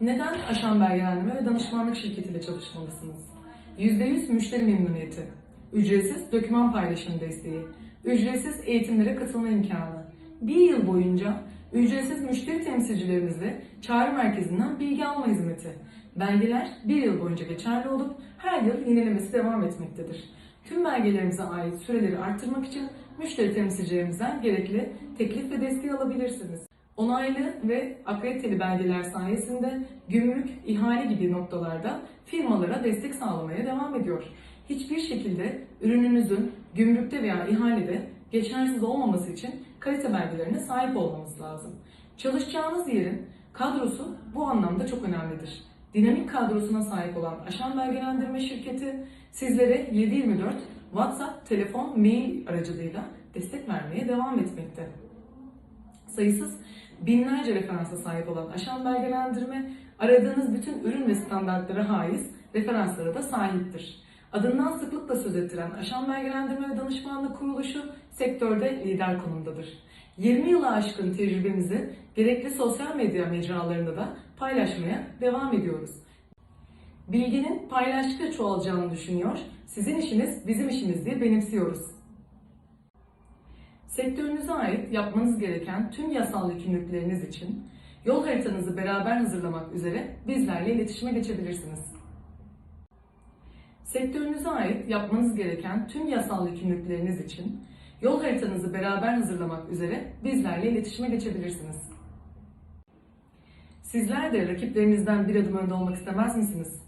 Neden Aşan Belgelendirme ve Danışmanlık Şirketiyle çalışmalısınız? %100 müşteri memnuniyeti, ücretsiz doküman paylaşım desteği, ücretsiz eğitimlere katılma imkanı, bir yıl boyunca ücretsiz müşteri temsilcilerimizle çağrı merkezinden bilgi alma hizmeti. Belgeler bir yıl boyunca geçerli olup her yıl yenilemesi devam etmektedir. Tüm belgelerimize ait süreleri arttırmak için müşteri temsilcilerimizden gerekli teklif ve desteği alabilirsiniz. Onaylı ve akrediteli belgeler sayesinde gümrük, ihale gibi noktalarda firmalara destek sağlamaya devam ediyor. Hiçbir şekilde ürününüzün gümrükte veya ihalede geçersiz olmaması için kalite belgelerine sahip olmamız lazım. Çalışacağınız yerin kadrosu bu anlamda çok önemlidir. Dinamik kadrosuna sahip olan Aşan Belgelendirme Şirketi sizlere 7/24 WhatsApp, telefon, mail aracılığıyla destek vermeye devam etmekte. Sayısız binlerce referansa sahip olan Aşan Belgelendirme, aradığınız bütün ürün ve standartlara haiz referanslara da sahiptir. Adından sıklıkla söz ettiren Aşan Belgelendirme ve Danışmanlık Kuruluşu sektörde lider konumdadır. 20 yılı aşkın tecrübemizi gerekli sosyal medya mecralarında da paylaşmaya devam ediyoruz. Bilginin paylaştıkça çoğalacağını düşünüyor, sizin işiniz bizim işimiz diye benimsiyoruz. Sektörünüze ait yapmanız gereken tüm yasal yükümlülükleriniz için yol haritanızı beraber hazırlamak üzere bizlerle iletişime geçebilirsiniz. Sektörünüze ait yapmanız gereken tüm yasal yükümlülükleriniz için yol haritanızı beraber hazırlamak üzere bizlerle iletişime geçebilirsiniz. Sizler de rakiplerinizden bir adım önde olmak istemez misiniz?